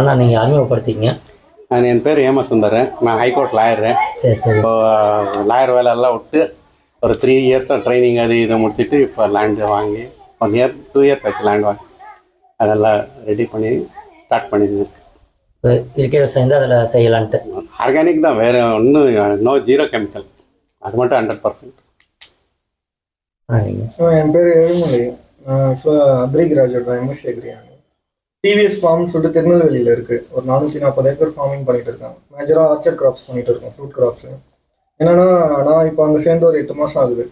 அண்ணா நீங்கள் அறிமுகப்படுத்திங்க நான் என் பேர் ஏம சுந்தரன். நான் ஹைகோர்ட் லாயரு சரி சரி. இப்போ லாயர் வேலையெல்லாம் விட்டு ஒரு த்ரீ இயர்ஸாக ட்ரைனிங் அது இதை முடிச்சுட்டு இப்போ லேண்டு வாங்கி ஒன் இயர் டூ இயர்ஸ் ஆச்சு லேண்ட் வாங்கி. அதெல்லாம் ரெடி பண்ணி ஸ்டார்ட் பண்ணியிருந்தேன் இயற்கை விவசாயம் தான் அதில் செய்யலான்ட்டு. ஆர்கானிக் தான் வேறு ஒன்றும் நோ ஜீரோ கெமிக்கல் அது மட்டும் ஹண்ட்ரட் பர்சன்ட் என் பேர் ஏழுமலை நான் ஆக்சுவலாக அக்ரி கிராஜுவேட் தான் எம்எஸ்சி அக்ரி டிவிஎஸ் ஃபார்ம் சொல்லிட்டு திருநெல்வேலியில் இருக்குது ஒரு நானூற்றி நாற்பது ஏக்கர் ஃபார்மிங் பண்ணிட்டு இருக்காங்க. மேஜராக ஆர்ச்சர்ட் கிராப்ஸ் பண்ணிட்டு இருக்கோம் ஃப்ரூட் கிராப்ஸ் என்னன்னா நான் இப்போ அங்கே சேர்ந்து ஒரு எட்டு மாதம் ஆகுது.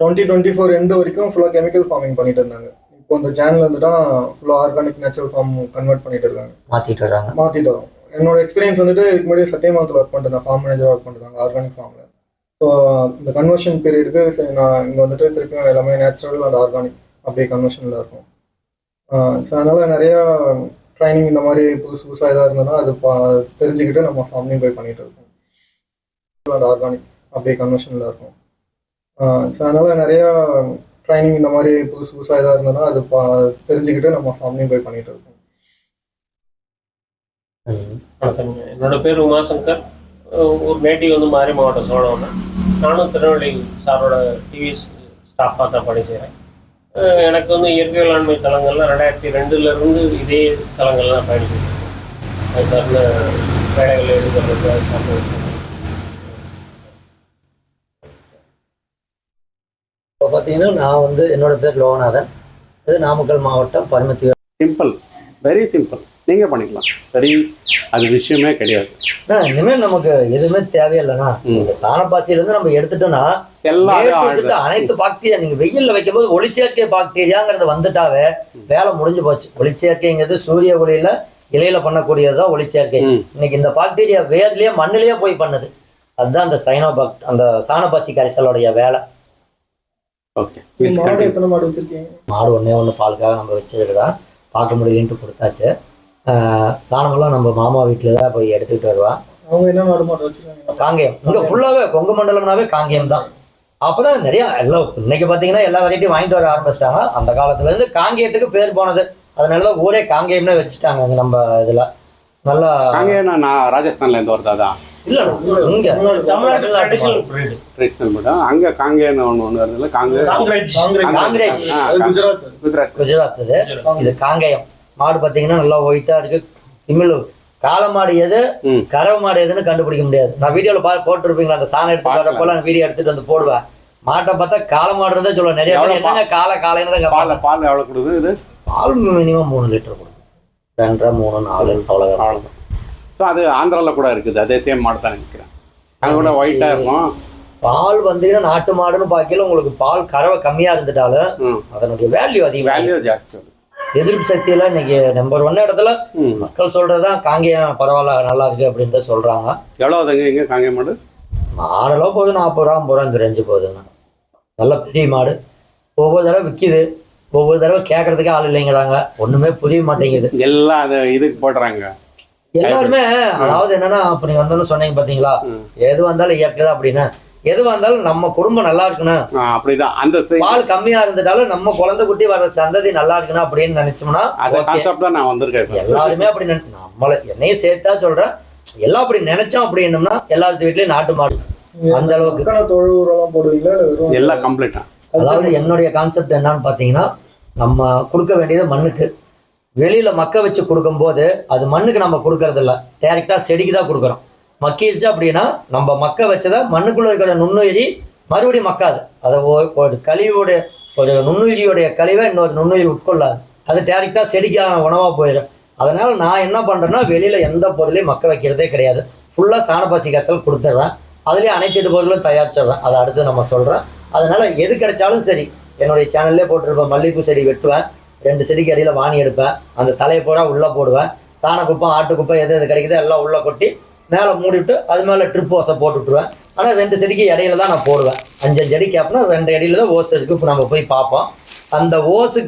டுவெண்ட்டி டுவெண்ட்டி ஃபோர் எண்டு வரைக்கும் ஃபுல்லாக கெமிக்கல் ஃபார்மிங் பண்ணிட்டு இருந்தாங்க. இப்போ இந்த ஜான்ல இருந்து தான் ஃபுல்லாக ஆர்கானிக் நேச்சுரல் ஃபார்ம் கன்வெர்ட் பண்ணிட்டு இருக்காங்க. மாற்றிட்டு வர்றாங்க மாற்றிட்டு வரோம். என்னோட எக்ஸ்பீரியன்ஸ் வந்துட்டு இதுக்கு முன்னாடி சத்தியமங்கலத்தில் ஒர்க் பண்ணிட்டு ஃபார்ம் மேனேஜர் ஒர்க் பண்ணிருக்காங்க ஆர்கானிக் ஃபார்மில் ஸோ இந்த கன்வர்ஷன் பீரியடுக்கு சரி நான் இங்கே வந்துட்டு திருப்பியும் எல்லாமே நேச்சுரல் அண்ட் ஆர்கானிக் அப்படியே கன்வர்ஷனில் இருக்கும். ஸோ அதனால் நிறையா ட்ரைனிங் இந்த மாதிரி புதுசு புதுசாக எதாக இருந்ததுன்னா அது பா தெரிஞ்சுக்கிட்டு நம்ம ஃபார்ம்லேயும் போய் பண்ணிகிட்டு இருக்கோம். அண்ட் ஆர்கானிக் அப்படியே கன்வர்ஷனில் இருக்கும். ஸோ அதனால் நிறையா ட்ரைனிங் இந்த மாதிரி புதுசு புதுசாக எதாக இருந்ததுன்னா அது பா தெரிஞ்சுக்கிட்டு நம்ம ஃபார்ம்லேயும் போய் பண்ணிகிட்டு இருக்கோம். என்னோட பேர் உமாசங்கர். ஒரு நேட்டிவ் வந்து மாரி மாவட்டம் சோழவன் நானும் திருநெல்வேலி சாரோட டிவிஎஸ் ஸ்டாஃபாக தான் பணி செய்கிறேன் எனக்கு வந்து இயற்கை வேளாண்மை தளங்கள்லாம் ரெண்டாயிரத்தி ரெண்டுலேருந்து இதே தளங்கள்லாம் நான் பயணிச்சிருக்கேன் அது சார்ந்த வேலைகளை எடுக்கிறது அது சார்ந்த. இப்போ பார்த்தீங்கன்னா நான் வந்து என்னோட பேர் லோகநாதன். இது நாமக்கல் மாவட்டம் பரமத்தி சிம்பிள் வெரி சிம்பிள் நீங்கள் பண்ணிக்கலாம். சரி அது விஷயமே கிடையாது. இனிமேல் நமக்கு எதுவுமே தேவையில்லைண்ணா. இந்த சாணப்பாசியிலேருந்து நம்ம எடுத்துட்டோம்னா எல்லாம். அனைத்து பாக்டீரியா நீங்க வெயில்ல வைக்கும்போது ஒளிச்சேர்க்கை பாக்டீரியாங்கிறது வந்துட்டாவே வேலை முடிஞ்சு போச்சு. ஒளிச்சேர்க்கைங்கிறது சூரிய ஒளியில இலையில பண்ணக்கூடியதுதான் ஒளிச்சேர்க்கை. இன்னைக்கு இந்த பாக்டீரியா வேர்லயே மண்ணிலேயே போய் பண்ணுது. அதுதான் அந்த சைனோபாக் அந்த சாணப்பாசி கரிசலுடைய வேலை. ஓகே. மாடு எத்தனை மாடு வச்சிருக்கீங்க? மாடு ஒண்ணே ஒன்று பாலுக்காக நம்ம வச்சதுக்கு தான் பார்க்க முடியலன்ட்டு கொடுத்தாச்சு. சாணமெல்லாம் நம்ம மாமா வீட்டில் தான் போய் எடுத்துக்கிட்டு வருவான் அவங்க என்ன மாடு வச்சிருக்காங்க? காங்கேயம். இங்க ஃபுல்லாவே கொங்கு மண்டலம்னாவே காங்கேயம் தான். அப்பதான் நிறைய எல்லாம் இன்னைக்கு பாத்தீங்கன்னா எல்லா வெரைட்டியும் வாங்கிட்டு வர ஆரம்பிச்சிட்டாங்க. அந்த காலத்துல இருந்து காங்கேயத்துக்கு பேர் போனது. அதனாலதான் ஊரே காங்கேயம்னே வச்சுட்டாங்க இங்க நம்ம இதுல. நல்லா அங்கே நான் ராஜஸ்தான்ல இருந்து வருது அதான் இல்ல இங்க. தமிழ்நாட்டு ட்ரெடிஷனல். ட்ரெடிஷ்னல் மட்டும் அங்கே காங்கேயன்னு ஒன்று ஒன்று வருதுல்ல காங்கே காங்கிரேஜ். காங்கிரேட் காங்கிரேஜ் ஆ, அது குஜராத். குஜராத். குஜராத் இது இது காங்கேயம். மாடு பாத்தீங்கன்னா நல்லா ஒயிட்டா இருக்கு. திமிழ் காளை மாடு எது. கறவை மாடு எதுன்னு கண்டுபிடிக்க முடியாது. நான் வீடியோல பா போட்டிருப்பீங்களா அந்த சாணம் எடுத்து பார்க்கல. வரப்போல வீடியோ எடுத்துட்டு வந்து போடுவேன். மாட்டை பார்த்தா காளை மாடு இருந்தா சொல்லுவேன். நிறைய பேர் என்னங்க காளை காளைன்னு தான். பால் பால் எவ்வளோ கொடுக்குது இது? பால் மினிமம் மூணு லிட்டர் கொடுக்கும். ரெண்டரை மூணு நாலு அவ்வளோதான் அவ்வளோதான் ஸோ அது ஆந்திராவில் கூட இருக்குது. அதே சேம் மாடு தான் நினைக்கிறேன். அங்கே கூட ஒயிட்டாக இருக்கும். பால் வந்தீங்கன்னா நாட்டு மாடுன்னு பார்க்கல உங்களுக்கு பால் கறவை கம்மியா இருந்துட்டாலும் அதனுடைய வேல்யூ அதிகம் வேல்யூ ஜாஸ்தி எதிர்ப்பு சக்தியெல்லாம் இன்னைக்கு நம்பர் ஒன் இடத்துல மக்கள் சொல்றதுதான் காங்கேயம் பரவாயில்ல நல்லா இருக்கு அப்படின்னு தான் சொல்றாங்க எவ்வளோ அதுங்க இங்கே காங்கே மாடு? மாடெல்லாம் போகுது நாற்பது ரூபா ஐம்பது ரூபா இந்த ரேஞ்சு போகுதுங்க. நல்ல பெரிய மாடு. ஒவ்வொரு தடவை விற்கிது ஒவ்வொரு தடவை கேட்கறதுக்கே ஆள் இல்லைங்கிறாங்க. ஒண்ணுமே புரிய மாட்டேங்குது. எல்லாம் அது இதுக்கு போடுறாங்க. எல்லாருமே அதாவது என்னன்னா அப்ப நீங்க வந்தோன்னு சொன்னீங்க பாத்தீங்களா? ம். எது வந்தாலும் இயற்கை தான் அப்படின்னு. எது வந்தாலும் நம்ம குடும்பம் நல்லா இருக்கணும். அப்படிதான். அந்த பால் கம்மியா இருந்துட்டாலும் நம்ம குழந்தை குட்டி வர சந்ததி நல்லா இருக்கணும் அப்படின்னு நினைச்சோம்னா அந்த. கான்செப்ட் தான் நான் வந்திருக்கேன். எல்லாருமே அப்படி நம்மள என்னையும் சேர்த்தா சொல்றேன். எல்லாம் அப்படி நினைச்சோம் அப்படின்னம்னா எல்லாத்து வீட்லயும் நாட்டு மாடு. அந்த அளவுக்கு. தொழு போடுவீங்களா? எல்லாம் கம்ப்ளீட்டா அதாவது என்னுடைய கான்செப்ட் என்னன்னு பாத்தீங்கன்னா நம்ம கொடுக்க வேண்டியது மண்ணுக்கு. வெளியில மக்க வச்சு கொடுக்கும்போது அது மண்ணுக்கு நம்ம கொடுக்கறது இல்ல டைரக்டா செடிக்கு தான் கொடுக்குறோம். மக்கிடுச்சு அப்படின்னா நம்ம மக்க வச்சதை மண்ணுக்குள்ளே இருக்கிற நுண்ணுயிரி மறுபடியும் மக்காது. அதை ஒரு கழிவுடைய ஒரு நுண்ணுயிரியுடைய கழிவை இன்னொரு நுண்ணுயிரி உட்கொள்ளாது. அது டேரெக்டாக செடிக்கான உணவாக போயிடும். அதனால் நான் என்ன பண்ணுறேன்னா வெளியில் எந்த பொருளையும் மக்க வைக்கிறதே கிடையாது. ஃபுல்லாக சாணப்பாசி கசல் கொடுத்துட்றேன். அதுலேயே அனைத்து பொருளும் தயாரிச்சிடுறேன். அதை அடுத்து நம்ம சொல்கிறேன் அதனால் எது கிடைச்சாலும் சரி என்னுடைய சேனல்லே போட்டிருப்பேன் மல்லிகைப்பூ செடி வெட்டுவேன். ரெண்டு செடிக்கு அடியில் வாணி எடுப்பேன். அந்த தலையை பூரா உள்ளே போடுவேன். சாண குப்பை ஆட்டு குப்பை எது எது கிடைக்குதோ எல்லாம் உள்ளே கொட்டி மேலே மூடிவிட்டு அது மேலே ட்ரிப் ஓஸை போட்டு விட்ருவேன் ஆனால் ரெண்டு செடிக்கு இடையில தான் நான் போடுவேன். அஞ்சஞ்சு அடி கேப்னா ரெண்டு இடையில தான் ஓஸ் இருக்குது இப்போ நம்ம போய் பார்ப்போம். அந்த ஓஸு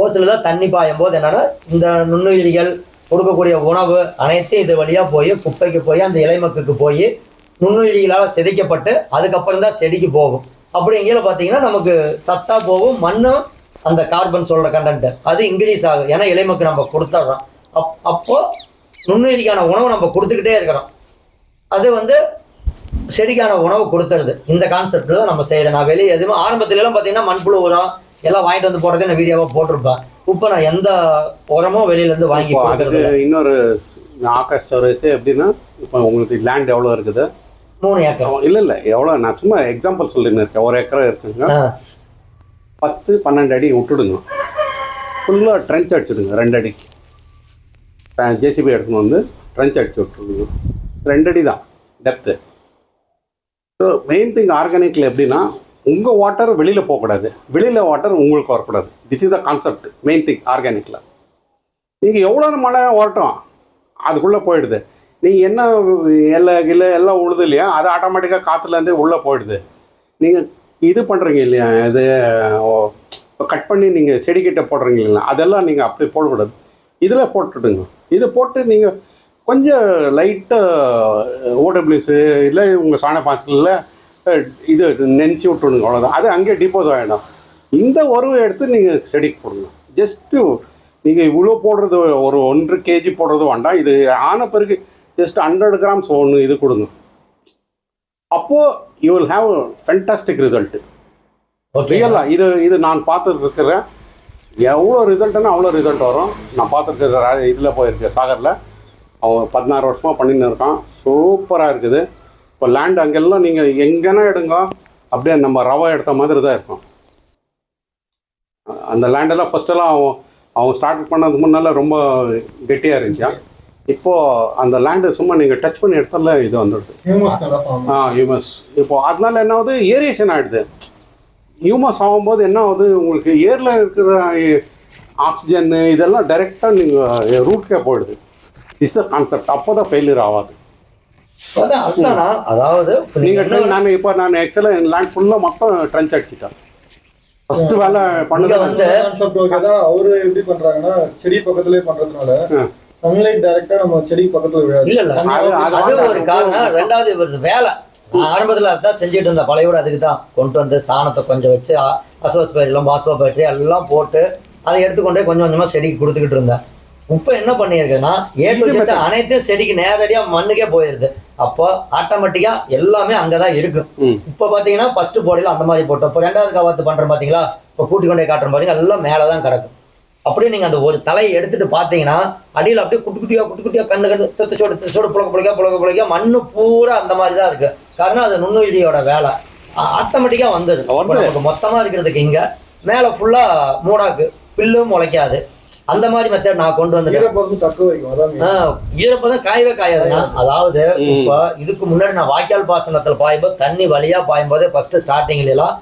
ஓஸில் தான் தண்ணி பாயும் போது என்னன்னா இந்த நுண்ணுயிரிகள் கொடுக்கக்கூடிய உணவு அனைத்தும் இது வழியாக போய் குப்பைக்கு போய் அந்த இலைமக்குக்கு போய் நுண்ணுயிரிகளால் செதைக்கப்பட்டு அதுக்கப்புறம் தான் செடிக்கு போகும். அப்படிங்கிற பார்த்தீங்கன்னா நமக்கு சத்தாக போகும் மண்ணும் அந்த கார்பன் சொல்கிற கண்டென்ட்டு அது இன்க்ரீஸ் ஆகும். ஏன்னா இலைமக்கு நம்ம கொடுத்துட்றோம் அப் அப்போ நுண்ணுயிரிக்கான உணவு நம்ம கொடுத்துக்கிட்டே இருக்கிறோம் அது வந்து செடிக்கான உணவு கொடுத்துருது இந்த கான்செப்ட் தான் நம்ம செய்யறோம். நான் வெளியே எதுவுமே ஆரம்பத்துல எல்லாம் பார்த்தீங்கன்னா மண்புழு உரம் எல்லாம் வாங்கிட்டு வந்து போடுறதே நான் வீடியோவாக போட்டிருப்பேன். இப்போ நான் எந்த உரமும் வெளியில இருந்து வாங்கி இல்ல. இன்னொரு ஆகாஷ் ஸ்டோரேஜ் எப்படின்னா இப்போ உங்களுக்கு லேண்ட் எவ்வளோ இருக்குது? மூணு ஏக்கர். இல்லை இல்லை எவ்வளோ நான் சும்மா எக்ஸாம்பிள் சொல்லின்னு இருக்கேன். ஒரு ஏக்கரை இருக்குங்க. பத்து பன்னெண்டு அடி விட்டுடுங்க. ஃபுல்லாக ட்ரென்ச் அடிச்சுடுங்க ரெண்டு அடி ஜேசிபி எடுத்துன்னு வந்து ட்ரென்ச் அடிச்சு விட்டுருக்குது. ரெண்டடி தான் டெப்த்து ஸோ மெயின் திங் ஆர்கானிக்கில் எப்படின்னா உங்கள் வாட்டர் வெளியில் போகக்கூடாது. வெளியில் வாட்டர் உங்களுக்கு வரக்கூடாது. This is the concept main thing ஆர்கானிக்கில் நீங்கள் எவ்வளோ மழை வரட்டும் அதுக்குள்ளே போயிடுது. நீங்கள் என்ன எல்லை கில்லை எல்லாம் உழுது இல்லையா அது ஆட்டோமேட்டிக்காக காற்றுலேருந்தே உள்ளே போயிடுது. நீங்கள் இது பண்ணுறீங்க இல்லையா இது கட் பண்ணி நீங்கள் செடிக்கிட்ட போடுறீங்க இல்லைங்களா அதெல்லாம் நீங்கள் அப்படி போடக்கூடாது. இதில் போட்டுடுங்க. இது போட்டு நீங்கள் கொஞ்சம் லைட்டாக ஓடபிள்யூஸு இல்லை உங்கள் சாண பாசலில் இது நெஞ்சு விட்டுடுங்க அவ்வளோதான் அது அங்கேயே டிப்போஸ் ஆகிடும் இந்த உறவை எடுத்து நீங்கள் செடிக்கு போடுங்க. ஜஸ்ட்டு நீங்கள் இவ்வளோ போடுறது ஒரு ஒன்று கேஜி போடுறது வேண்டாம். இது ஆன பிறகு ஜஸ்ட் ஹண்ட்ரட் கிராம்ஸ் ஒன்று இது கொடுங்க. அப்போது you will have fantastic result ரியலாக இது இது நான் பார்த்துட்டு இருக்கிறேன். எவ்வளோ ரிசல்ட்டுன்னா அவ்வளோ ரிசல்ட் வரும். நான் பார்த்துருக்கிற இதில் போயிருக்கேன் சாகரில். அவன் பதினாறு வருஷமாக பண்ணின்னு இருக்கான். சூப்பராக இருக்குது. இப்போ லேண்ட் அங்கெல்லாம் நீங்கள் எங்கன்னா எடுங்க. அப்படியே நம்ம ரவை எடுத்த மாதிரி தான் இருக்கும். அந்த லேண்டெல்லாம் ஃபஸ்ட்டெல்லாம் அவன் அவன் ஸ்டார்ட் பண்ணதுக்கு முன்னால் ரொம்ப கெட்டியாக இருந்துச்சான் இப்போது அந்த லேண்டு சும்மா நீங்கள் டச் பண்ணி எடுத்தால இது வந்துடுது. ஆ ஹியூமஸ் இப்போ அதனால என்ன ஆகுது? ஏரியேஷன் ஆகிடுது ஹியூமஸ் ஆகும்போது என்ன ஆகுது? உங்களுக்கு ஏரில் இருக்கிற ஆக்சிஜன் இதெல்லாம் டைரெக்டாக நீங்கள் ரூட்கே போயிடுது. இஸ் த கான்செப்ட் அப்போ தான் ஃபெயிலியர் ஆகாது. அதாவது நீங்கள் நான் இப்போ நான் ஆக்சுவலாக என் லேண்ட் ஃபுல்லாக மொத்தம் ட்ரென்ச் அடிச்சிட்டேன். ஃபஸ்ட்டு வேலை பண்ணது வந்து கான்செப்ட் ஓகே தான். அவரு எப்படி பண்றாங்கன்னா செடி பக்கத்துலயே பண்றதுனால. சன்லைட் டைரக்டா நம்ம செடி பக்கத்துல விழாது. இல்ல அது- ஒரு காரணம். ரெண்டாவது வேலை. நான் ஆரம்பத்துல அதான் செஞ்சுட்டு இருந்தேன். பழையோட அதுக்கு தான் கொண்டு வந்து சாணத்தை கொஞ்சம் வச்சு அசோஸ் பயிரெல்லாம் பாஸ்போ பேட்டரி எல்லாம் போட்டு அதை எடுத்துக்கொண்டே கொஞ்சம் கொஞ்சமா செடிக்கு கொடுத்துக்கிட்டு இருந்தேன். இப்போ என்ன பண்ணியிருக்குன்னா ஏ டு Z அனைத்தும் செடிக்கு நேரடியா மண்ணுக்கே போயிருது. அப்போ ஆட்டோமேட்டிக்கா எல்லாமே அங்கதான் இருக்கு ம். இப்போ பார்த்தீங்கன்னா ஃபர்ஸ்ட் போடையில் அந்த மாதிரி போட்டோம். இப்போ ரெண்டாவது கவாத்து பண்ணுறோம் பார்த்தீங்களா இப்போ கூட்டி கொண்டே காட்டுறோம் பார்த்தீங்கன்னா எல்லாம் மேலே தான் கிடக்கும். அப்படியே நீங்கள் அந்த ஒரு தலையை எடுத்துட்டு பார்த்தீங்கன்னா அடியில் அப்படியே குட்டி குட்டியாக குட்டி குட்டியாக கண்ணு கண்ணு தொத்து சோடு தொத்து சோடு புழக்க புழக்க புழக்க புழக்க மண்ணு பூரா அந்த மாதிரி தான் இருக்குது காரணம் அது நுண்ணுயிரியோட வேலை. ஆட்டோமேட்டிக்காக வந்துடுது வந்து- நமக்கு மொத்தமாக இருக்கிறதுக்கு இங்கே மேலே ஃபுல்லாக மூடாக்கு பில்லும் முளைக்காது அந்த மாதிரி மெத்தட் நான் கொண்டு வந்துட்டேன். ஈரப்பதம் தக்க வைக்கும் அதான் main. ஆஹ் ஈரப்பதம் காயவே காயாதுண்ணா அதாவது. இப்போ இதுக்கு முன்னாடி நான் வாய்க்கால் பாசனத்துல பாயும்போது தண்ணி வழியா பாயும்போது ஃபர்ஸ்ட் ஸ்டார்டிங்ல எல்லாம்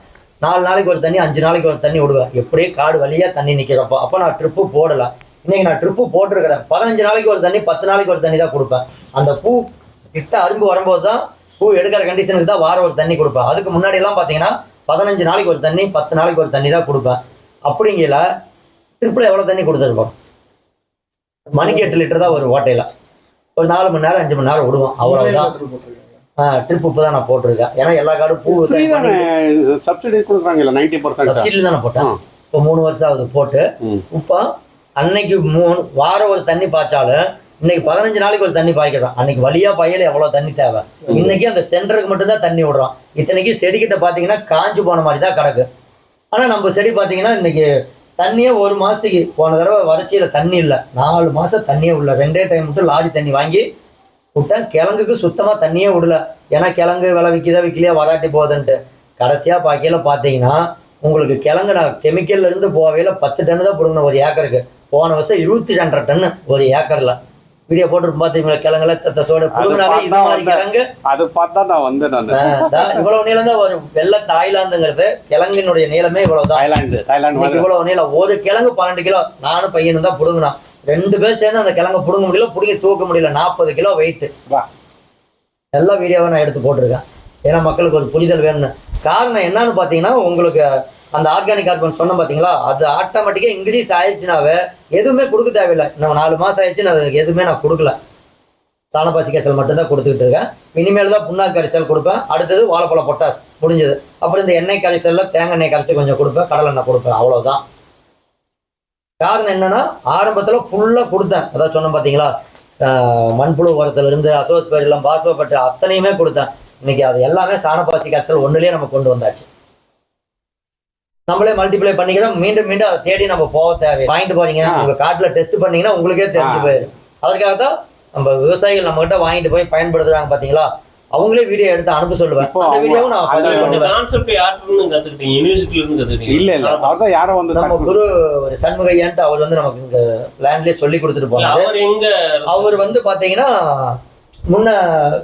நாலு நாளைக்கு ஒரு தண்ணி அஞ்சு நாளைக்கு ஒரு தண்ணி விடுவேன். எப்படியே காடு வழியா தண்ணி நிக்கிறப்போ அப்போ நான் ட்ரிப்பு போடல. இன்னைக்கு நான் ட்ரிப்பு போட்டிருக்கிறேன். பதினஞ்சு நாளைக்கு ஒரு தண்ணி பத்து நாளைக்கு ஒரு தண்ணி தான் கொடுப்பேன். அந்த பூ கிட்ட அரும்பு வரும்போது தான் பூ எடுக்கிற கண்டிஷனுக்கு தான் வாரம் ஒரு தண்ணி கொடுப்பேன். அதுக்கு முன்னாடி எல்லாம் பார்த்தீங்கன்னா பதினஞ்சு நாளைக்கு ஒரு தண்ணி பத்து நாளைக்கு ஒரு தண்ணி தான் கொடுப்பேன். அப்படிங்கல ட்ரிப்பில் எவ்வளோ தண்ணி கொடுத்துருப்போம் மணிக்கு எட்டு லிட்டர் தான் வரும் ஓட்டையில். ஒரு நாலு மணி நேரம் அஞ்சு மணி நேரம் விடுவோம் அவ்வளவுதான். ஈரப்பதத்துல போட்டிருக்காங்க. ட்ரிப் இப்போ தான் நான் போட்டிருக்கேன். ஏன்னா எல்லா காடும் பூ சப்சிடி கொடுக்குறாங்கல்ல நைன்ட்டி பர்சன்ட் சப்சிடியில் தானே போட்டேன். இப்போ மூணு வருஷம் ஆகுது போட்டு. இப்போ அன்னைக்கு மூணு வாரம் ஒரு தண்ணி பாய்ச்சாலும் இன்னைக்கு பதினஞ்சு நாளைக்கு ஒரு தண்ணி பாய்க்கிறோம். அன்னைக்கு வழியா பாயல எவ்வளவு தண்ணி தேவை? இன்னைக்கு அந்த சென்டருக்கு மட்டும் தான் தண்ணி விடுறோம். இத்தனைக்கு செடிக்கிட்ட பார்த்தீங்கன்னா காஞ்சு போன மாதிரி தான் கிடக்கு. ஆனா நம்ம செடி பார்த்தீங்கன்னா இன்னைக்கு தண்ணியே ஒரு மாசத்துக்கு போன தடவை வறட்சியில தண்ணி இல்லை. நாலு மாசம் தண்ணியே விடல ரெண்டே டைம் மட்டும் லாரி தண்ணி வாங்கி விட்டேன் கிழங்குக்கு சுத்தமா தண்ணியே விடல. ஏன்னா கிழங்கு விலை விற்கிதா விற்கலையா வராட்டி போகுதுன்ட்டு. கடைசியா பாக்கையில பார்த்தீங்கன்னா உங்களுக்கு கிழங்கு நான் கெமிக்கல்ல இருந்து போவையில பத்து டன்னு தான் பிடுங்கணும் ஒரு ஏக்கருக்கு. போன வருஷம் இருபத்தி ரெண்டரை டன்னு ஒரு ஏக்கர்ல. வீடியோ போட்டு பார்த்தீங்களா கிழங்குல தத்த சோடு புடுங்கினாலே இது மாதிரி வந்து- கிழங்கு. அது பார்த்தா நான் வந்தேன் நான். இவ்வளவு நீளம் தான் ஒரு வெள்ளை தாய்லாந்துங்கிறது கிழங்கினுடைய நீளமே இவ்வளவுதான். தாய்லாந்து தாய்லாந்து இவ்வளவு நீளம். ஒரு கிழங்கு பன்னெண்டு கிலோ நானும் பையனும் தான் புடுங்கினோம் ரெண்டு பேர் சேர்ந்து அந்த கிழங்க பிடுங்க முடியல பிடுங்கி தூக்க முடியல. நாற்பது கிலோ வெயிட்டு வா. எல்லா வீடியோவை நான் எடுத்து போட்டிருக்கேன். ஏன்னா மக்களுக்கு ஒரு புரிதல் வேணும்னு. காரணம் என்னன்னு பார்த்தீங்கன்னா உங்களுக்கு அந்த ஆர்கானிக் கார்பன் சொன்னேன் பார்த்தீங்களா? அது ஆட்டோமேட்டிக்காக இன்க்ரீஸ் ஆயிடுச்சுனாவே எதுவுமே கொடுக்க தேவையில்லை. நம்ம நாலு மாதம் ஆயிடுச்சு நான் அதுக்கு எதுவுமே நான் கொடுக்கல. சாணப்பாசி கரைசல் மட்டும்தான் கொடுத்துக்கிட்டு இருக்கேன். இனிமேல் தான் புண்ணாக்கு கரிசல் கொடுப்பேன். அடுத்தது வாழைப்பழ பொட்டாஸ் முடிஞ்சது. அப்புறம் இந்த எண்ணெய் கரிசலில் தேங்காய் எண்ணெய் கரைச்சி கொஞ்சம் கொடுப்பேன். கடலை எண்ணெய் கொடுப்பேன். அவ்வளோதான் காரணம் என்னன்னா ஆரம்பத்தில் ஃபுல்லாக கொடுத்தேன். அதான் சொன்னேன் பார்த்தீங்களா மண்புழு உரத்துலேருந்து அசோஸ்பெரிலம் பாஸ்போபட்டு அத்தனையுமே கொடுத்தேன். இன்னைக்கு அது எல்லாமே சாணப்பாசி கரைசல் ஒன்றுலேயே நம்ம கொண்டு வந்தாச்சு. நம்மளே மல்டிப்ளை பண்ணிக்கிறோம் மீண்டும் மீண்டும் அதை தேடி நம்ம போக தேவை. வாங்கிட்டு போறீங்க. உங்க காட்டுல டெஸ்ட் பண்ணீங்கன்னா உங்களுக்கே தெரிஞ்சு. போயிடும். அதுக்காக தான் நம்ம விவசாயிகள் நம்ம கிட்ட வாங்கிட்டு போய் பயன்படுத்துறாங்க பாத்தீங்களா? அவங்களே வீடியோ எடுத்து அனுப்ப சொல்லுவேன். அந்த வீடியோவும் நான் பதிவு பண்ணுவேன். கான்செப்ட் யார்கிட்ட கத்துக்கிட்டீங்க? யூனிவர்சிட்டில இருந்து கத்துக்கிட்டீங்க? இல்ல இல்ல. அவர்தான் யாரோ வந்து நம்ம குரு ஒரு சண்முகையான்ட்டு அவர் வந்து நமக்கு இங்க லேண்ட்லயே சொல்லி கொடுத்துட்டு போனாரு. அவர் எங்க அவர் வந்து பாத்தீங்கன்னா முன்ன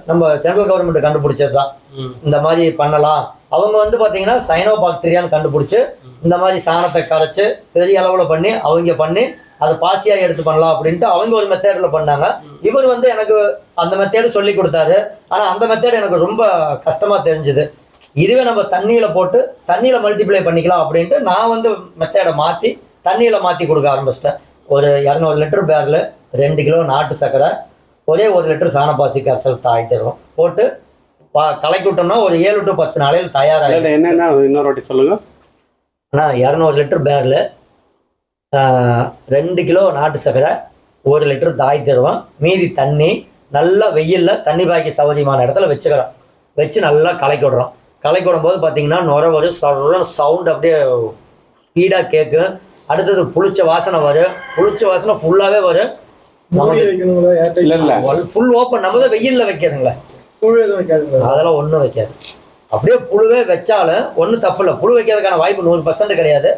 நம்ம சென்ட்ரல் கவர்மெண்ட் கண்டுபிடிச்சது தான் ம். இந்த மாதிரி பண்ணலாம். அவங்க வந்து பாத்தீங்கன்னா சைனோ பாக்டீரியான்னு கண்டுபிடிச்சு இந்த மாதிரி சாணத்தை கரைச்சு பெரிய அளவுல பண்ணி அவங்க பண்ணி அதை பாசியா எடுத்து பண்ணலாம் அப்படின்ட்டு அவங்க ஒரு மெத்தேட்ல பண்ணாங்க. இவர் வந்து எனக்கு அந்த மெத்தேடு சொல்லி கொடுத்தாரு. ஆனா அந்த மெத்தேடு எனக்கு ரொம்ப கஷ்டமா தெரிஞ்சுது. இதுவே நம்ம தண்ணியில போட்டு தண்ணியில மல்டிப்ளை பண்ணிக்கலாம் அப்படின்ட்டு நான் வந்து மெத்தேடை மாத்தி தண்ணியில மாத்தி கொடுக்க ஆரம்பிச்சிட்டேன். ஒரு இரநூறு லிட்டர் பேரில் ரெண்டு கிலோ நாட்டு சர்க்கரை ஒரே ஒரு லிட்டர் சாணப்பாசி கரைசல் தாய் தருவோம். போட்டு பா- கலக்கி விட்டோம்னா ஒரு ஏழு டு பத்து நாளையில் இல்ல, என்னன்னா இன்னொரு வாட்டி சொல்லுங்க. ஆனால் இரநூறு லிட்டர் பேரில் ரெண்டு கிலோ நாட்டு சர்க்கரை ஒரு லிட்டர் தாய் தருவோம் மீதி தண்ணி நல்லா வெயிலில் தண்ணி பாக்கி சௌகரியமான இடத்துல வச்சுக்கிறோம். வச்சு நல்லா கலக்கி விடுறோம். கலக்கி விடும்போது பார்த்தீங்கன்னா நுர வரும் சொல்கிற சவுண்ட் அப்படியே ஸ்பீடாக கேட்கும். அடுத்தது புளிச்ச வாசனை வரும். புளிச்ச வாசனை ஃபுல்லாகவே வரும். ஃபுல் ஓப்பன் நம்ம தான் வெயிலில் வைக்கிறதுங்களே. அதெல்லாம் ஒன்றும் வைக்காது. அப்படியே புழுவே வச்சாலும் ஒன்றும் தப்பு இல்லை. புழு வைக்கிறதுக்கான வாய்ப்பு நூறு பர்சன்ட் கிடையாது.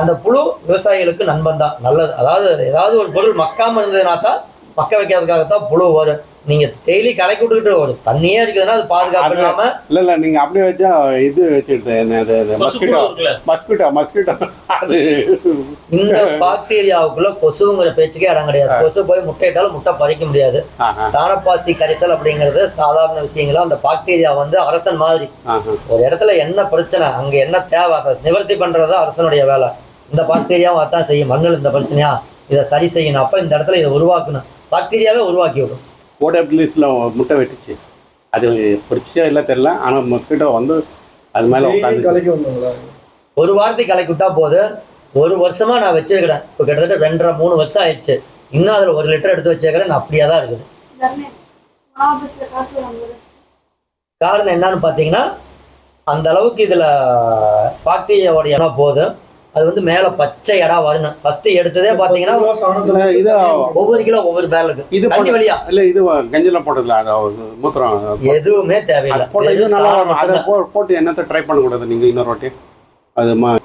அந்த புழு விவசாயிகளுக்கு நண்பன் தான் நல்லது. அதாவது ஏதாவது ஒரு பொருள் மக்காம இருந்ததுனா தான் மக்க வைக்கிறதுக்காக தான் புழு வரும் நீங்க டெய்லி கலக்கி விட்டுக்கிட்டு ஒரு தண்ணியே இருக்குதுன்னா அது பாதுகாப்பு இல்லாம இல்ல இல்ல நீங்க அப்படியே வச்சா இது புழு மஸ்கிட்டோ மஸ்கிட்டோ மஸ்கிட்டோ அது இந்த பாக்டீரியாவுக்குள்ள கொசுங்கிற பேச்சுக்கே இடம் கிடையாது. கொசு போய் முட்டையிட்டாலும் முட்டை பறிக்க முடியாது. சாணப்பாசி கரிசல் அப்படிங்கிறது சாதாரண விஷயங்களா? அந்த பாக்டீரியா வந்து அரசன் மாதிரி. ஒரு இடத்துல என்ன பிரச்சனை அங்க என்ன தேவை நிவர்த்தி பண்றது அரசனுடைய வேலை. இந்த பாக்டீரியாவும் அதான் செய்யும். மண்ணில் இந்த பிரச்சனையா? இதை சரி செய்யணும். அப்ப இந்த இடத்துல இதை உருவாக்கணும். பாக்டீரியாவே உருவாக்கி விடும் ஓடபிள்யூஸ்ல முட்டை வெட்டுச்சு. அது பிடிச்சா இல்லை தெரியல. ஆனா மஸ்கிட்டோ வந்து அது மேல உட்காந்து கலக்கி வந்துங்களா ஒரு வாரத்துக்கு கலக்கி விட்டா போது ஒரு வருஷமா நான் வச்சிருக்கிறேன். இப்போ கிட்டத்தட்ட ரெண்டரை மூணு வருஷம் ஆயிடுச்சு. இன்னும் அதுல ஒரு லிட்டர் எடுத்து வச்சிருக்கிறேன். நான் அப்படியே தான் இருக்குது காரணம் என்னன்னு பார்த்தீங்கன்னா அந்த அளவுக்கு இதுல பாக்டீரியாவோட இடம் போதும் அது வந்து மேல பச்சை இடம் வரணும் ஃபர்ஸ்ட் எடுத்ததே பார்த்தீங்கன்னா பத்து கிலோ சாணத்துல இது- ஒவ்வொரு கிலோ ஒவ்வொரு பேரலுக்கு இது தண்ணி போட்டு- வழியா. இல்ல இது கஞ்சில போட்டதுல அது மூத்திரம் எதுவுமே தேவையில்லை. போட்ட இது நல்லா வரும். அதை மட்டும்தான். போ- போட்டு என்னத்தை ட்ரை பண்ணக்கூடாது நீங்க இன்னொரு வாட்டி? அது ம-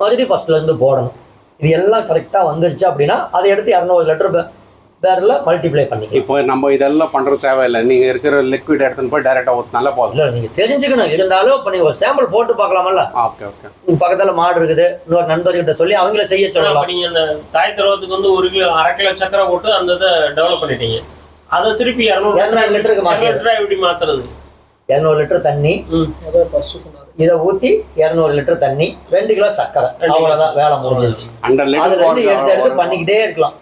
மறுபடியும் ஃபர்ஸ்ட்ல இருந்து போடணும். இது எல்லாம் கரெக்டா வந்துருச்சு அப்படின்னா அதை எடுத்து இரநூறு லிட்டர் பேரில் மல்டிப்ளை பண்ணிக்கலாம். இப்போ நம்ம இதெல்லாம் பண்றது தேவையில்லை. நீங்க இருக்கிற லிக்விட் எடுத்துன்னு போய் டைரக்டா ஊத்தினால போதும். இல்ல நீங்க தெரிஞ்சுக்கணும். இருந்தாலும் இப்போ நீங்க ஒரு சாம்பிள் போட்டு பார்க்கலாமல்ல? ஓகே ஓகே உங்க பக்கத்துல மாடு இருக்குது. இன்னொரு நண்பர்கிட்ட சொல்லி அவங்கள செய்ய சொல்லலாம் அப்ப நீங்க அந்த தாய் திரவத்துக்கு வந்து ஒரு கிலோ அரை கிலோ சக்கரை போட்டு அந்த இதை டெவலப் பண்ணிட்டீங்க. அதை திருப்பி இரநூறு இரநூறு லிட்டருக்கு. லிட்டரா எப்படி மாத்துறது? இரநூறு லிட்டர் தண்ணி. இதை ஊத்தி இரநூறு லிட்டர் தண்ணி ரெண்டு கிலோ சர்க்கரை ரெண்டு கிலோ அவ்வளவுதான் வேலை முடிஞ்சிருச்சு. அது ரெண்டு எடுத்து எடுத்து பண்ணிக்கிட்டே இருக்கலாம்.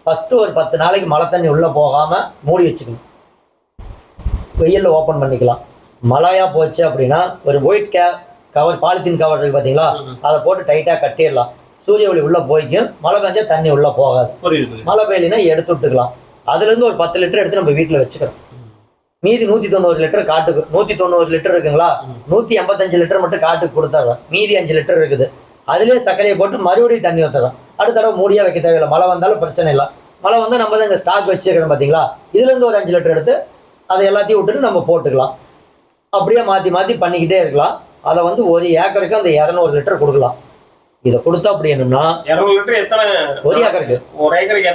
ம். ஃபர்ஸ்ட் ஒரு பத்து நாளைக்கு மழை தண்ணி உள்ள போகாம மூடி வச்சுக்கணும். வெயில்ல ஓபன் பண்ணிக்கலாம். மழையா போச்சு அப்படின்னா ஒரு ஒயிட் கே கவர் பாலித்தீன் கவர் ம். அதை போட்டு டைட்டா கட்டிடலாம். சூரிய ஒளி உள்ள போய்க்கும். மழை பெஞ்சா தண்ணி உள்ள போகாது. மழை பெய்யலினா எடுத்து விட்டுக்கலாம். அதுல இருந்து ஒரு பத்து லிட்டர் எடுத்து நம்ம வீட்டுல வச்சுக்கிறோம் மீதி நூத்தி தொண்ணூறு லிட்டர் காட்டுக்கு நூத்தி தொண்ணூறு லிட்டர் இருக்குங்களா? நூத்தி எண்பத்தஞ்சு லிட்டர் மட்டும் காட்டுக்கு கொடுத்துட்றோம் மீதி அஞ்சு லிட்டர் இருக்குது. அதுலயே சர்க்கரையை போட்டு மறுபடியும் தண்ணி ஊற்றுறோம் அடுத்த தடவை மூடியா வைக்க தேவையில்லை. மழை வந்தாலும் பிரச்சனை இல்லை. மழை வந்தால் நம்ம தான் இங்கே ஸ்டாக் வச்சுக்கிறோம் பார்த்தீங்களா இதுல இருந்து ஒரு அஞ்சு லிட்டர் எடுத்து அதை எல்லாத்தையும் விட்டுட்டு நம்ம போட்டுக்கலாம். அப்படியே மாற்றி மாற்றி பண்ணிக்கிட்டே இருக்கலாம். அதை வந்து ஒரு ஏக்கருக்கு அந்த இரநூறு லிட்டர் கொடுக்கலாம். இதை கொடுத்தா அப்படி என்னன்னா இருநூறு லிட்டர் எத்தனை? ஒரு ஏக்கருக்கு. ஒரு ஏக்கருக்கு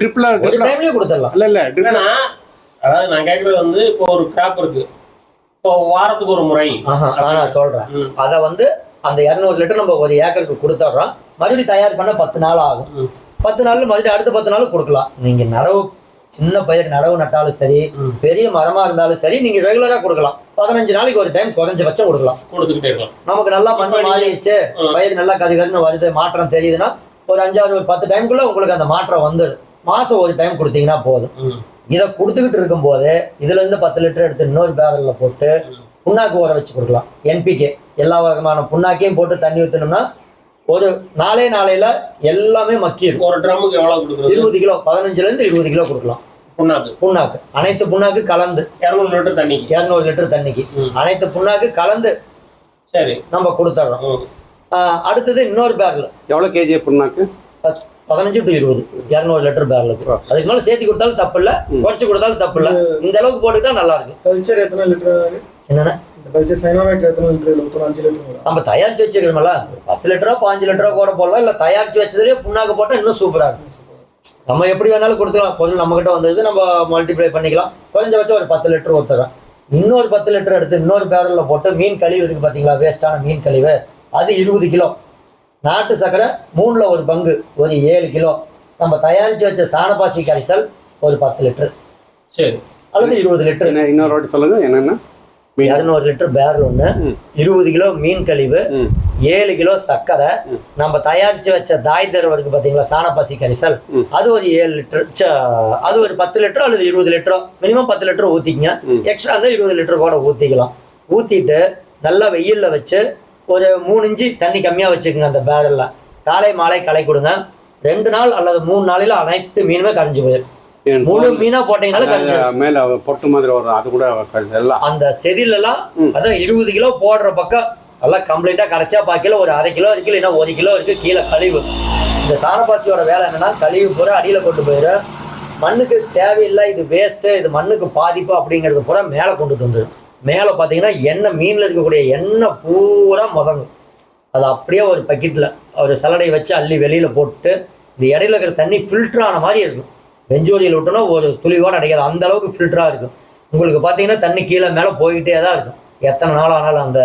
ட்ரிப்ல ஒரு டைம்லயே கொடுத்துடலாம். இல்ல இல்ல அதாவது நான் கேட்கறது வந்து இப்போ ஒரு கிராப் இருக்கு. இப்போ வாரத்துக்கு ஒரு முறை. நான் சொல்றேன். அதை வந்து அந்த இரநூறு லிட்டர் நம்ம ஒரு ஏக்கருக்கு கொடுத்துட்றோம் மறுபடியும் தயார் பண்ண பத்து நாள் ஆகும். பத்து நாள் மறுபடியும் அடுத்த பத்து நாள் கொடுக்கலாம். நீங்க நடவு சின்ன பயிர் நடவு நட்டாலும் சரி. பெரிய மரமா இருந்தாலும் சரி நீங்க ரெகுலரா கொடுக்கலாம். பதினஞ்சு நாளைக்கு ஒரு டைம் குறைஞ்சபட்சம் கொடுக்கலாம். கொடுத்துக்கிட்டே இருக்கலாம். நமக்கு நல்லா மண் மாறிடுச்சு. பயிர் நல்லா கதிகருன்னு வருது மாற்றம் தெரியுதுன்னா ஒரு அஞ்சாறு ஒரு பத்து டைம்குள்ள உங்களுக்கு அந்த மாற்றம் வந்துடும் மாசம் ஒரு டைம் கொடுத்தீங்கன்னா போதும். இதை கொடுத்துக்கிட்டு இருக்கும்போது இதுல இருந்து பத்து லிட்டர் எடுத்து இன்னொரு பேரல்ல போட்டு புண்ணாக்கு ஊற வச்சு கொடுக்கலாம். என்பிகே எல்லா விதமான புண்ணாக்கையும் போட்டு தண்ணி ஊற்றணும்னா ஒரு நாளே நாளையில எல்லாமே மக்கிடும். ஒரு ட்ரம்முக்கு எவ்வளவு கொடுக்குறது? இருபது கிலோ பதினஞ்சுல இருந்து இருபது கிலோ கொடுக்கலாம். புண்ணாக்கு? புண்ணாக்கு. அனைத்து புண்ணாக்கு கலந்து. இரநூறு லிட்டர் தண்ணிக்கு? இரநூறு லிட்டர் தண்ணிக்கு. அனைத்து புண்ணாக்கு கலந்து சரி. நம்ம கொடுத்துட்றோம் அடுத்தது இன்னொரு பேரல் எவ்வளோ கேஜி புண்ணாக்கு? பதினஞ்சு டு இருபது. இரநூறு லிட்டர் பேரலுக்கு ஆ. அதுக்கு மேலே சேர்த்து கொடுத்தாலும் தப்பு இல்லை. குறைச்சு கொடுத்தாலும் தப்பு இல்லை இந்த அளவுக்கு போட்டுக்கிட்டா நல்லா இருக்கு. கல்ச்சர் எத்தனை லிட்டர் என்னன்னா? கல்ச்சர் சைனாவேட் எத்தனை லிட்டர்? ஊற்றணும் அஞ்சு லிட்டருங்களா நம்ம தயாரிச்சு வச்சுக்கிறோம்ல பத்து லிட்டரோ பாஞ்சு லிட்டரோ கூட போடலாம். இல்லை தயாரிச்சு வச்சதுலேயே புண்ணாக்கு போட்டால் இன்னும் சூப்பராக இருக்கும். நம்ம எப்படி வேணாலும் கொடுத்துக்கலாம். பொருள் நம்மகிட்ட வந்தது நம்ம மல்டிப்ளை பண்ணிக்கலாம். குறைஞ்சபட்சம் ஒரு பத்து லிட்டர் ஊற்றுறோம் இன்னொரு பத்து லிட்டர் எடுத்து இன்னொரு பேரலில் போட்டு மீன் கழிவு இருக்கு பார்த்தீங்களா வேஸ்ட்டான மீன் கழிவு. அது இருபது கிலோ. நாட்டு சர்க்கரை மூணில் ஒரு பங்கு. ஒரு ஏழு கிலோ. நம்ம தயாரித்து வச்ச சாணப்பாசி கரைசல் ஒரு பத்து லிட்டர். சரி. அல்லது இருபது லிட்டர். என்ன இன்னொரு வாட்டி சொல்லுங்க. என்னென்ன? இரநூறு லிட்டர் பேரல் ஒன்று. இருபது கிலோ மீன் கழிவு ஏழு கிலோ சர்க்கரை. நம்ம தயாரிச்சு வச்ச தாய் தருவ இருக்கு பாத்தீங்களா சாணப்பாசி கரிசல். அது ஒரு ஏழு லிட்டர் அது ஒரு பத்து லிட்டரோ அல்லது இருபது லிட்டரோ மினிமம் பத்து லிட்டர் ஊத்திக்கங்க. ம். எக்ஸ்ட்ரா இருந்தால் இருபது லிட்டர் கூட ஊத்திக்கலாம். ஊத்திட்டு நல்லா வெயில்ல வச்சு ஒரு மூணு இன்ச்சு தண்ணி கம்மியா வச்சுக்கோங்க அந்த பேரல்ல. காலை மாலை களை கொடுங்க. ரெண்டு நாள் அல்லது மூணு நாளையில அனைத்து மீனுமே கரைஞ்சு போயிடும். முழு மீனா அது மேல பொட்டு மாதிரி வரும். அது கூட எல்லாம். அந்த செதில் எல்லாம். அதான் இருபது கிலோ போடுற பக்கம் எல்லாம் கம்ப்ளீட்டா கடைசியா பாக்கில ஒரு அரை கிலோ இருக்கு இல்லைன்னா ஒரு கிலோ இருக்கு கீழே கழிவு. இந்த சாணப்பாசியோட வேலை என்னன்னா கழிவு பூரா அடியில கொண்டு போயிடும் மண்ணுக்கு தேவையில்லை இது வேஸ்ட்டு இது மண்ணுக்கு பாதிப்பு அப்படிங்கிறது பூரா மேலே கொண்டுட்டு வந்துடும் மேலே பார்த்தீங்கன்னா எண்ணெய் மீனில் இருக்கக்கூடிய எண்ணெய் பூரா முதங்கும். அது அப்படியே ஒரு பக்கெட்டில் ஒரு சலடை வச்சு அள்ளி வெளியில் போட்டு இந்த இடையில இருக்கிற தண்ணி ஃபில்டர் ஆன மாதிரி இருக்கும். வெஞ்சோலியில் விட்டோன்னா ஒரு துளிவோடு அடைக்காது அந்த அளவுக்கு ஃபில்டராக இருக்கும். உங்களுக்கு பார்த்தீங்கன்னா தண்ணி கீழே மேலே போய்கிட்டே தான் இருக்கும். எத்தனை நாள் ஆனாலும் அந்த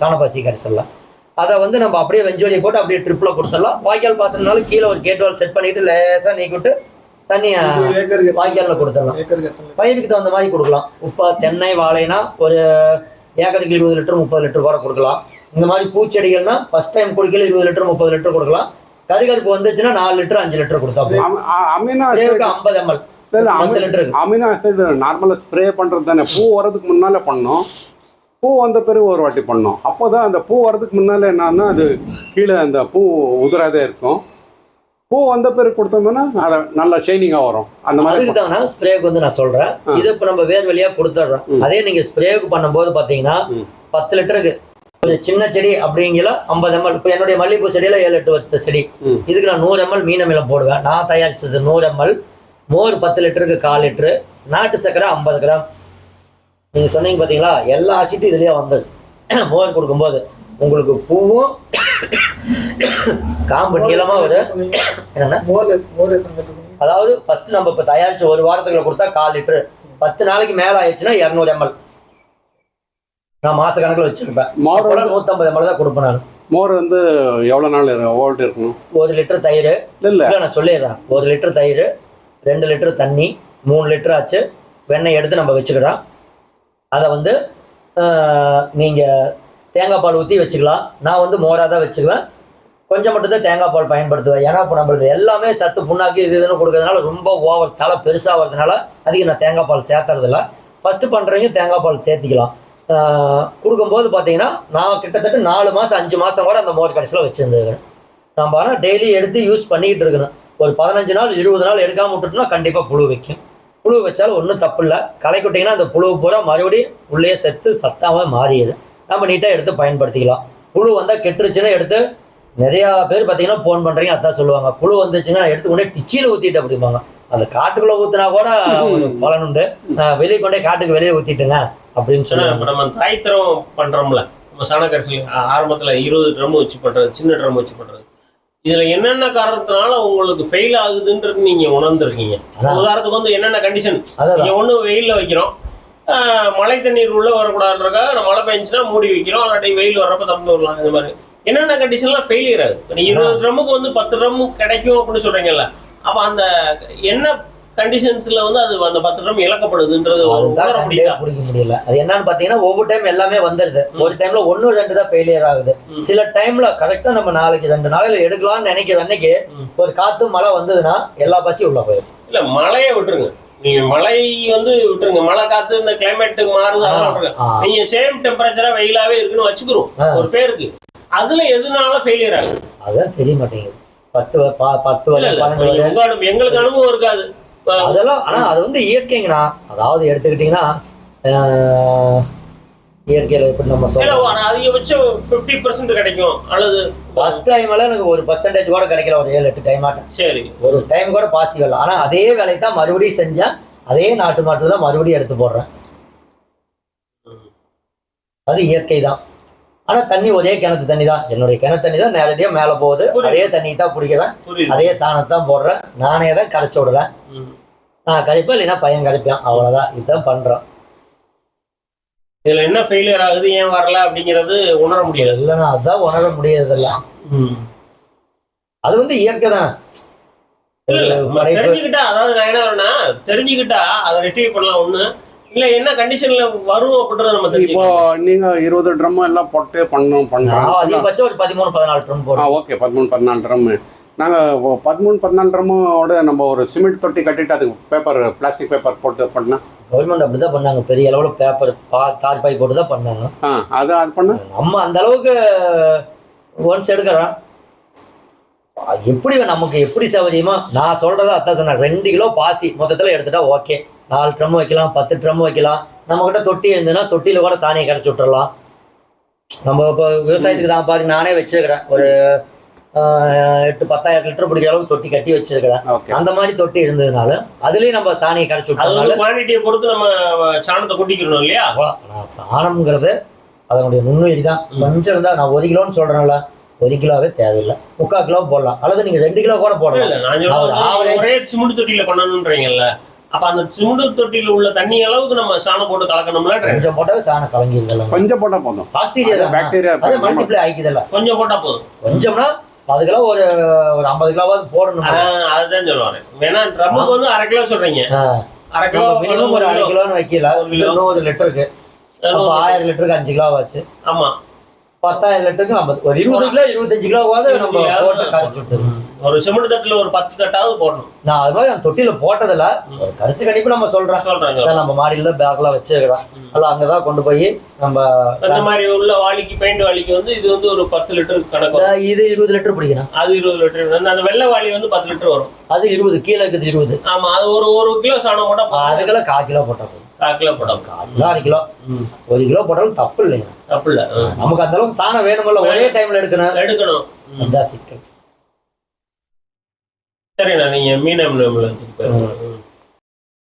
சாணப்பாசி கரைசல்லாம். அதை வந்து நம்ம அப்படியே வெஞ்சோலியை போட்டு அப்படியே ட்ரிப்பில் கொடுத்துடலாம். வாய்க்கால் பாசனம்னாலும் கீழே ஒரு கேட் வால் செட் பண்ணிட்டு லேசாக நீக்கிவிட்டு தண்ணியை வாய்க்காலில் கொடுத்துடலாம். பயிருக்கு தகுந்த மாதிரி கொடுக்கலாம். உப்பா தென்னை வாழைனா ஒரு ஏக்கருக்கு இருபது லிட்டர் முப்பது லிட்டர் கூட கொடுக்கலாம். இந்த மாதிரி பூச்செடிகள்னா ஃபர்ஸ்ட் டைம் குடிக்கல இருபது லிட்டர் முப்பது லிட்டர் கொடுக்கலாம். கரிகருப்பு வந்துச்சுன்னா நாலு லிட்டர் அஞ்சு லிட்டர் கொடுத்தா அமினோ ஐம்பது எம்எல் அமினோ ஆசிட் நார்மலாக ஸ்ப்ரே பண்ணுறது தானே. பூ வரதுக்கு முன்னால பண்ணோம். பூ வந்த பிறகு ஒரு வாட்டி பண்ணோம். அப்போ தான் அந்த பூ வரதுக்கு முன்னால என்னன்னா அது கீழே அந்த பூ உதிராதே இருக்கும். பூ வந்த பிறகு கொடுத்தோம்னா அது நல்லா ஷைனிங்காக வரும். அந்த மாதிரி தான் ஸ்ப்ரேக்கு வந்து நான் சொல்றேன். ஆ. இது இப்போ நம்ம வேர் வழியா கொடுத்துட்றோம். அதே நீங்க ஸ்ப்ரேக்கு பண்ணும்போது பாத்தீங்கன்னா ம். பத்து லிட்டருக்கு சின்ன செடி அப்படிங்கிற ஐம்பது எம்எல். இப்போ என்னுடைய மல்லிகைப்பூ செடியில ஏழு எட்டு வருஷத்து செடி. இதுக்கு நான் நூறு எம்எல் மீன் அமிலம் போடுவேன். நான் தயாரிச்சது நூறு எம்எல். மோர் பத்து லிட்டருக்கு கால் லிட்டரு. நாட்டு சர்க்கரை ஐம்பது கிராம். நீங்க சொன்னீங்க பாத்தீங்களா? எல்லா ஆசிட்டும் இதுலயே வந்தது மோர் கொடுக்கும்போது உங்களுக்கு பூவும் காம்பு நீளமா வரும். சொன்னீங்க என்னன்னா? அதாவது ஃபர்ஸ்ட் நம்ம இப்போ தயாரிச்சு ஒரு வாரத்துக்குள்ள கொடுத்தா கால் லிட்டரு. பத்து நாளைக்கு மேல ஆயிடுச்சுன்னா இரநூறு எம்எல். நான் மாச கணக்குல வச்சிருப்பேன். மோர் அப்போலாம் வந்து நூற்றம்பது எம்எல் தான் கொடுப்பேன் நான். மோர் வந்து எவ்வளோ நாள் ஓல்டு இருக்கணும்? ஒரு லிட்டர் தயிர். இல்லை இல்லை. நான் சொல்லிடுறேன். ஒரு லிட்டர் தயிர் ரெண்டு லிட்டர் தண்ணி மூணு லிட்டர் ஆச்சு. வெண்ணெய் எடுத்து நம்ம வச்சுக்கலாம். அதை வந்து நீங்கள் தேங்காய் பால் ஊற்றி வச்சுக்கலாம். நான் வந்து மோராக தான் வச்சுக்குவேன். கொஞ்சம் மட்டும் தான் தேங்காய் பால் பயன்படுத்துவேன். ஏன்னா இப்போ நம்மளுக்கு எல்லாமே சத்து புண்ணாக்கி இது இதுன்னு கொடுக்கறதுனால ரொம்ப ஓவர் தலை பெருசாக வரதுனால அதிகம் நான் தேங்காய் பால் சேர்த்துறதில்ல. ஃபஸ்ட்டு பண்ணுறவங்க தேங்காய் பால் சேர்த்திக்கலாம். கொடுக்கும்போது பார்த்தீங்கன்னா நான் கிட்டத்தட்ட நாலு மாதம் அஞ்சு மாதம் கூட அந்த மோர் கடைசியில் வச்சுருந்தேன். நம்ம ஆனால் டெய்லி எடுத்து யூஸ் பண்ணிக்கிட்டு இருக்கணும். ஒரு பதினஞ்சு நாள் இருபது நாள் எடுக்காம விட்டுட்டோம்னா கண்டிப்பாக புழு வைக்கும். புழு வச்சாலும் ஒன்றும் தப்பு இல்லை களை கொட்டிங்கன்னா அந்த புழு பூரா மறுபடியும் உள்ளே செத்து சத்தாமல் மாறிடுது. நம்ம நீட்டாக எடுத்து பயன்படுத்திக்கலாம். புழு வந்தால் கெட்டுருச்சுன்னா எடுத்து நிறையா பேர் பார்த்தீங்கன்னா ஃபோன் பண்ணுறீங்க அதான் சொல்லுவாங்க. புழு வந்துச்சுன்னா எடுத்து கொண்டே டிச்சியில் ஊற்றிட்டு அப்படிம்பாங்க. அது காட்டுக்குள்ளே ஊற்றினா கூட ஒரு பலன் உண்டு. நான் வெளியே கொண்டே காட்டுக்கு வெளியே ஊற்றிட்டுங்க அப்படின்னு சொல்லுவாங்க. இப்ப நம்ம தாய் தரம் பண்றோம்ல. நம்ம சனக்கரிசல் ஆரம்பத்துல இருபது ட்ரம் வச்சு பண்றது சின்ன ட்ரம் வச்சு பண்றது. இதுல என்னென்ன காரணத்தினால உங்களுக்கு ஃபெயில் ஆகுதுன்றது நீங்க உணர்ந்துருக்கீங்க. உதாரணத்துக்கு வந்து என்னென்ன கண்டிஷன் அதான் நீங்க ஒண்ணு வெயில்ல வைக்கிறோம். மழை தண்ணீர் உள்ள வரக்கூடாதுன்றக்காக நம்ம மழை பெஞ்சுன்னா மூடி வைக்கிறோம். இல்லாட்டி வெயில் வர்றப்ப திறந்து விடலாம் இந்த மாதிரி. என்னென்ன கண்டிஷன்லாம் ஃபெயிலியர் ஆகுது? இருபது ட்ரம்முக்கு வந்து பத்து ட்ரம் கிடைக்கும் அப்படின்னு சொல்றீங்கல்ல. அப்ப அந்த என்ன கண்டிஷன்ஸ்ல வந்து அது அந்த பத்து ட்ரம் இழக்கப்படுதுன்றது உணர முடியுதா? பிடிக்க முடியல. அது என்னன்னு பாத்தீங்கன்னா ஒவ்வொரு டைம் எல்லாமே வந்துருது. ஒரு டைம்ல ஒன்னு ரெண்டு தான் ஃபெயிலியர் ஆகுது. சில டைம்ல கரெக்டா நம்ம நாளைக்கு ரெண்டு நாளையில எடுக்கலாம்னு நினைக்கிற அன்னைக்கு. ஒரு காத்து மழை வந்ததுன்னா எல்லா பசியும் உள்ள போயிடும். இல்ல மழையை விட்டுருங்க. நீங்க மழை வந்து விட்டுருங்க. மழை காத்து இந்த கிளைமேட்டுக்கு மாறுது அதெல்லாம் விட்டுருங்க. ஆ, நீங்க சேம் டெம்பரேச்சரா வெயிலாவே இருக்குன்னு வச்சுக்கிறோம். ஒரு பேருக்கு. அதுல எதுனால ஃபெயிலியர் ஆகுது? அதுதான் தெரிய மாட்டேங்குது. பத்து பத்து எங்களுக்கு அனுபவம் இருக்காது. அதெல்லாம் ஆனா அது வந்து இயற்கைங்கண்ணா. அதாவது எடுத்துக்கிட்டீங்கன்னா இயற்கையில எப்படி நம்ம இல்ல ஒரு அதிகபட்சம் ஃபிஃப்டி பர்சன்ட் கிடைக்கும். அல்லது ஃபர்ஸ்ட் டைம்ல எனக்கு ஒரு பர்சன்டேஜ் கூட கிடைக்கல ஒரு ஏழு எட்டு டைம் ஆட்டம். சரி. ஒரு டைம் கூட பாசிபிள் ஆனா அதே வேலையை தான் மறுபடியும் செஞ்சேன் அதே நாட்டு மாட்டு தான் மறுபடியும் எடுத்து போடுறேன். அது இயற்கை தான். ஆனா தண்ணி ஒரே கிணத்து தண்ணி தான் என்னுடைய கிணத்து தண்ணி தான் நேரடியா மேல போகுது. அதே தண்ணி தான் பிடிக்கிறேன் அதே சாணத்தான் போடுறேன். நானே தான் கரைச்சி விடுறேன். நான் கரைப்பேன் இல்லைன்னா பையன் கரைப்பான். அவ்வளவுதான். இதுதான் பண்றோம். இதுல என்ன ஃபெயிலியர் ஆகுது ஏன் வரல அப்படிங்கிறது உணர முடியாது இல்லைன்னா அதுதான் உணர முடியறதில்ல. அது வந்து இயற்கை தான். தெரிஞ்சுக்கிட்டா அதாவது நான் என்ன தெரிஞ்சுக்கிட்டா அதை ரெட்டிவ் பண்ணலாம் ஒண்ணு. இல்ல என்ன கண்டிஷன்ல வரும் அப்படின்றத நம்ம இப்போ நீங்க இருபது ட்ரம் எல்லாம் போட்டு பண்ணணும் நான் பண்றோம் அதிகபட்சம் ஒரு பதிமூணு பதினாலு ஆ போடுறோம் ஓகே பதிமூணு பதினாலு ட்ரம்மு நாங்கள் பதிமூணு பதினாலு ட்ரம்மோட நம்ம ஒரு சிமெண்ட் தொட்டி கட்டிட்டு அதுக்கு பேப்பர் பிளாஸ்டிக் பேப்பர் போட்டு பண்ணா? கவர்மெண்ட் அப்படிதான் பண்ணாங்க. பெரிய அளவுல பேப்பர் பா தார் பாய் போட்டு தான் பண்ணாங்க. ஆ அது அது பண்ண? நம்ம அந்த அளவுக்கு ஒன்ஸ் எடுக்கிறோம். எப்படி நமக்கு எப்படி சௌகரியமோ நான் சொல்றதை அதான் சொன்னேன். ரெண்டு கிலோ பாசி மொத்தத்தில் எடுத்துட்டா ஓகே நாலு ட்ரம் வைக்கலாம் பத்து ட்ரம் வைக்கலாம். நம்மக்கிட்ட தொட்டி இருந்ததுன்னா தொட்டியில கூட சாணியை கரைச்சி விட்டுறலாம். நம்ம இப்போ விவசாயத்துக்கு தான் பாருங்க நானே வச்சிருக்கிறேன். ஒரு ஆஹ், எட்டு பத்தாயிரம் லிட்டர் பிடிக்கிற அளவுக்கு தொட்டி கட்டி வச்சிருக்கிறேன். அந்த மாதிரி தொட்டி இருந்ததுனால அதுலயும் நம்ம சாணியை கரைச்சி வந்து குவான்டிட்டியை பொறுத்து நம்ம சாணத்தை கொட்டிக்கணும் இல்லையா? நான் சாணம்ங்கிறது அதனுடைய நுண்ணுயிரி தான். கொஞ்சம் இருந்தால் நான் ஒரு கிலோன்னு சொல்கிறேன்ல ஒரு கிலோவே தேவையில்லை. முக்கால் கிலோ போடலாம். அல்லது நீங்கள் ரெண்டு கிலோ கூட போடலாம். இல்ல நான் ஒரு சிமெண்ட் தொட்டியில பண்ணணும்ன்றீங்கல்ல. அப்ப அந்த சிமெண்ட் தொட்டியில உள்ள தண்ணி அளவுக்கு நம்ம சாணம் போட்டு கலக்கணும்ல கொஞ்சம் போட்டாவே சாணம் கலங்கிடுதல்ல கொஞ்சம் போட்டால் போதும். பாக்டீரியா பாக்டீரியா அது மல்டிப்ளை ஆகிக்குதல்ல கொஞ்சம் போட்டா போதும். கொஞ்சம்னா அது கிலோ ஒரு ஒரு ஐம்பது கிலோவாவது போடணும்? அதுதான் சொல்ல வரேன் வேணா ட்ரம்முக்கு வந்து அரை கிலோ சொல்றீங்க. அரை கிலோ மினிமம் ஒரு அரை கிலோன்னு வைக்கல. ஒரு. நூறு லிட்டருக்கு. அப்போ ஆயிரம் லிட்டருக்கு அஞ்சு கிலோ ஆச்சு. ஆமா. பத்தாயிரம் லிட்டருக்கு நம்ம ஒரு இருபது கிலோ இருபத்தஞ்சு கிலோவாவது நம்ம போட்டு கரைச்சி ஒரு சிமெண்ட் தட்டுல ஒரு பத்து தட்டாவது போடணும். நான் அது மாதிரி அந்த தொட்டியில போட்டதில்ல. ஒரு கருத்து கணிப்பு நம்ம சொல்றேன். சொல்றாங்க. அதான் நம்ம மாடியில தான் பேக்லாம் வச்சிருக்கிறோம் அதில் அங்கதான் கொண்டு போய் நம்ம அந்த மாதிரி உள்ள வாளிக்கு பெயிண்ட் வாளிக்கு வந்து இது வந்து ஒரு பத்து லிட்டர் கணக்கு இது இருபது லிட்டர் பிடிக்கணும். அது இருபது லிட்டர் அந்த வெள்ளை வாளி வந்து பத்து லிட்டர் வரும். அது இருபது கீழே இருக்குது இருபது. ஆமா அது ஒரு ஒரு கிலோ சாணம் போட்டா போதும். அதுக்கெல்லாம் கால் கிலோ போட்டா போதும். கால் கிலோ. கால் கிலோ. அரை கிலோ ஒரு கிலோ போட்டாலும் தப்பு இல்லைங்க. தப்பு இல்ல. நமக்கு அந்த அளவுக்கு சாணம் வேணுமில்ல ஒரே டைம்ல எடுக்கணும். எடுக்கணும். ம். அதான் சிக்கல். சரிண்ணா நீங்க மீனம் போயிருங்க